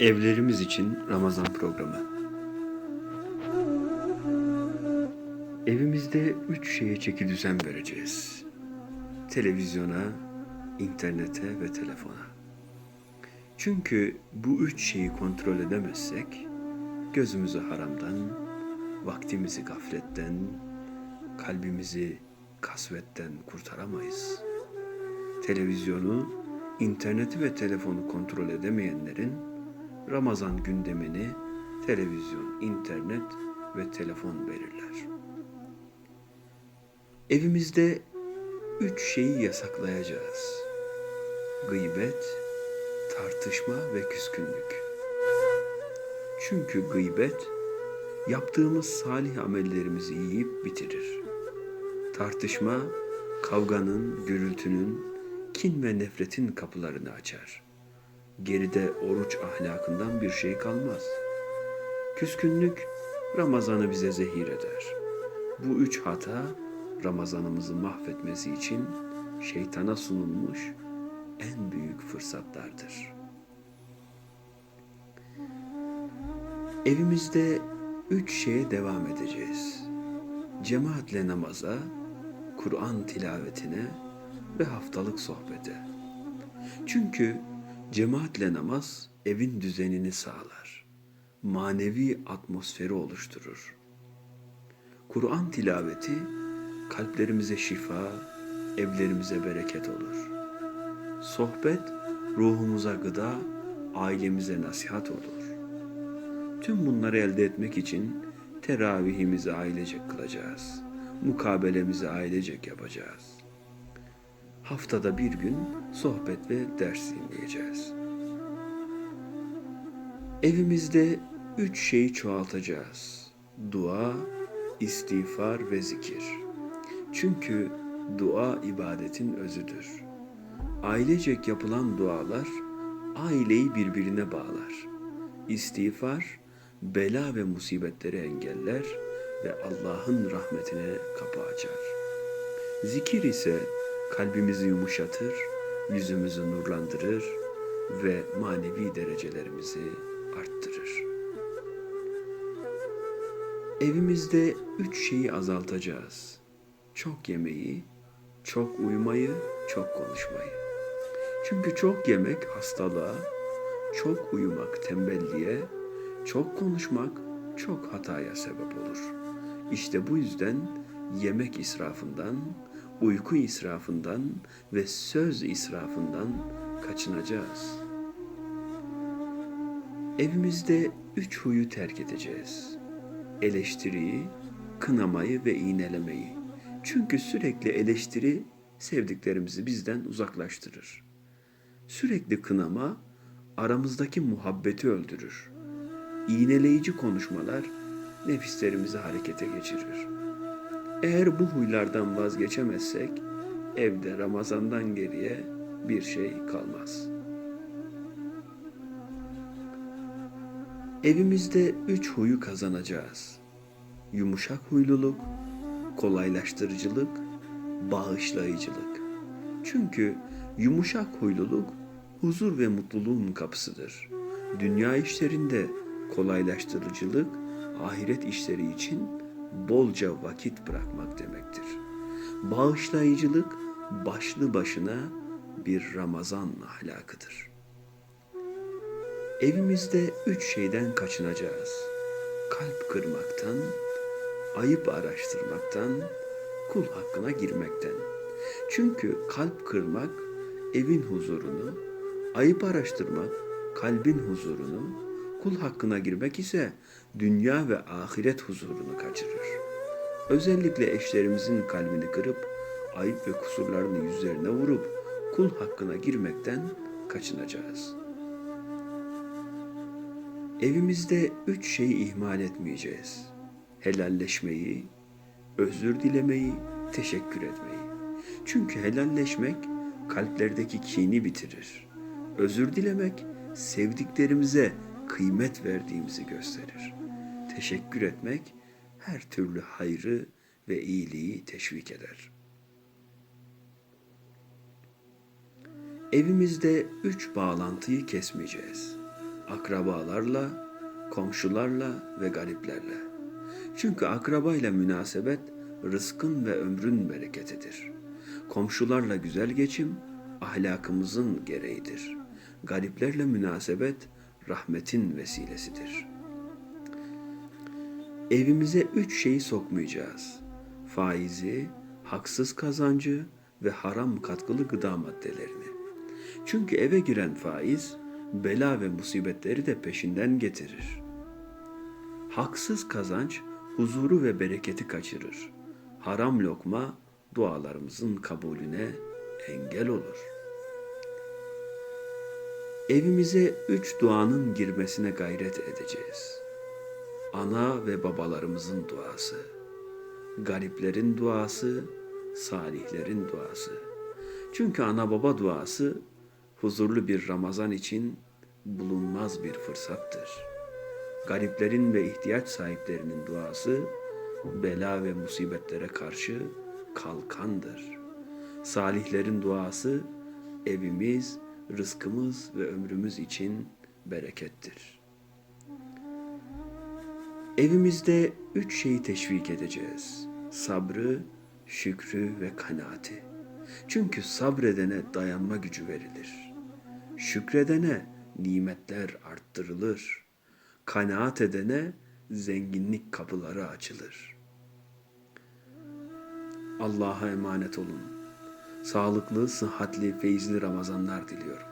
Evlerimiz için Ramazan programı. Evimizde üç şeye çeki düzen vereceğiz. Televizyona, internete ve telefona. Çünkü bu üç şeyi kontrol edemezsek gözümüzü haramdan, vaktimizi gafletten, kalbimizi kasvetten kurtaramayız. Televizyonu, interneti ve telefonu kontrol edemeyenlerin Ramazan gündemini televizyon, internet ve telefon belirler. Evimizde üç şeyi yasaklayacağız. Gıybet, tartışma ve küskünlük. Çünkü gıybet yaptığımız salih amellerimizi yiyip bitirir. Tartışma kavganın, gürültünün, kin ve nefretin kapılarını açar. Geride oruç ahlakından bir şey kalmaz. Küskünlük Ramazan'ı bize zehir eder. Bu üç hata Ramazanımızı mahvetmesi için şeytana sunulmuş en büyük fırsatlardır. Evimizde üç şeye devam edeceğiz. Cemaatle namaza, Kur'an tilavetine ve haftalık sohbete. Çünkü cemaatle namaz evin düzenini sağlar. Manevi atmosferi oluşturur. Kur'an tilaveti kalplerimize şifa, evlerimize bereket olur. Sohbet ruhumuza gıda, ailemize nasihat olur. Tüm bunları elde etmek için teravihimizi ailecek kılacağız. Mukabelemizi ailecek yapacağız. Haftada bir gün sohbet ve ders dinleyeceğiz. Evimizde üç şeyi çoğaltacağız. Dua, istiğfar ve zikir. Çünkü dua ibadetin özüdür. Ailecek yapılan dualar aileyi birbirine bağlar. İstiğfar bela ve musibetleri engeller ve Allah'ın rahmetine kapı açar. Zikir ise kalbimizi yumuşatır, yüzümüzü nurlandırır ve manevi derecelerimizi arttırır. Evimizde üç şeyi azaltacağız. Çok yemeği, çok uyumayı, çok konuşmayı. Çünkü çok yemek hastalığa, çok uyumak tembelliğe, çok konuşmak çok hataya sebep olur. İşte bu yüzden yemek israfından, uyku israfından ve söz israfından kaçınacağız. Evimizde üç huyu terk edeceğiz. Eleştiriyi, kınamayı ve iğnelemeyi. Çünkü sürekli eleştiri sevdiklerimizi bizden uzaklaştırır. Sürekli kınama aramızdaki muhabbeti öldürür. İğneleyici konuşmalar nefislerimizi harekete geçirir. Eğer bu huylardan vazgeçemezsek evde Ramazan'dan geriye bir şey kalmaz. Evimizde üç huyu kazanacağız. Yumuşak huyluluk, kolaylaştırıcılık, bağışlayıcılık. Çünkü yumuşak huyluluk huzur ve mutluluğun kapısıdır. Dünya işlerinde kolaylaştırıcılık, ahiret işleri için bolca vakit bırakmak demektir. Bağışlayıcılık başlı başına bir Ramazan ahlakıdır. Evimizde üç şeyden kaçınacağız. Kalp kırmaktan, ayıp araştırmaktan, kul hakkına girmekten. Çünkü kalp kırmak evin huzurunu, ayıp araştırmak kalbin huzurunu, kul hakkına girmek ise dünya ve ahiret huzurunu kaçırır. Özellikle eşlerimizin kalbini kırıp ayıp ve kusurlarını yüzlerine vurup kul hakkına girmekten kaçınacağız. Evimizde üç şeyi ihmal etmeyeceğiz. Helalleşmeyi, özür dilemeyi, teşekkür etmeyi. Çünkü helalleşmek kalplerdeki kini bitirir. Özür dilemek sevdiklerimize kıymet verdiğimizi gösterir. Teşekkür etmek her türlü hayrı ve iyiliği teşvik eder. Evimizde üç bağlantıyı kesmeyeceğiz. akrabalarla, komşularla ve gariplerle. Çünkü akrabayla münasebet rızkın ve ömrün bereketidir. Komşularla güzel geçim ahlakımızın gereğidir. Gariplerle münasebet rahmetin vesilesidir. Evimize üç şeyi sokmayacağız. Faizi, haksız kazancı ve haram katkılı gıda maddelerini. Çünkü eve giren faiz bela ve musibetleri de peşinden getirir. Haksız kazanç huzuru ve bereketi kaçırır. Haram lokma dualarımızın kabulüne engel olur. Evimize üç duanın girmesine gayret edeceğiz. Ana ve babalarımızın duası, gariplerin duası, salihlerin duası. Çünkü ana baba duası huzurlu bir Ramazan için bulunmaz bir fırsattır. Gariplerin ve ihtiyaç sahiplerinin duası bela ve musibetlere karşı kalkandır. Salihlerin duası evimiz, rızkımız ve ömrümüz için berekettir. Evimizde üç şeyi teşvik edeceğiz. Sabrı, şükrü ve kanaati. Çünkü sabredene dayanma gücü verilir. Şükredene nimetler arttırılır. Kanaat edene zenginlik kapıları açılır. Allah'a emanet olun. Sağlıklı, sıhhatli, feyizli Ramazanlar diliyorum.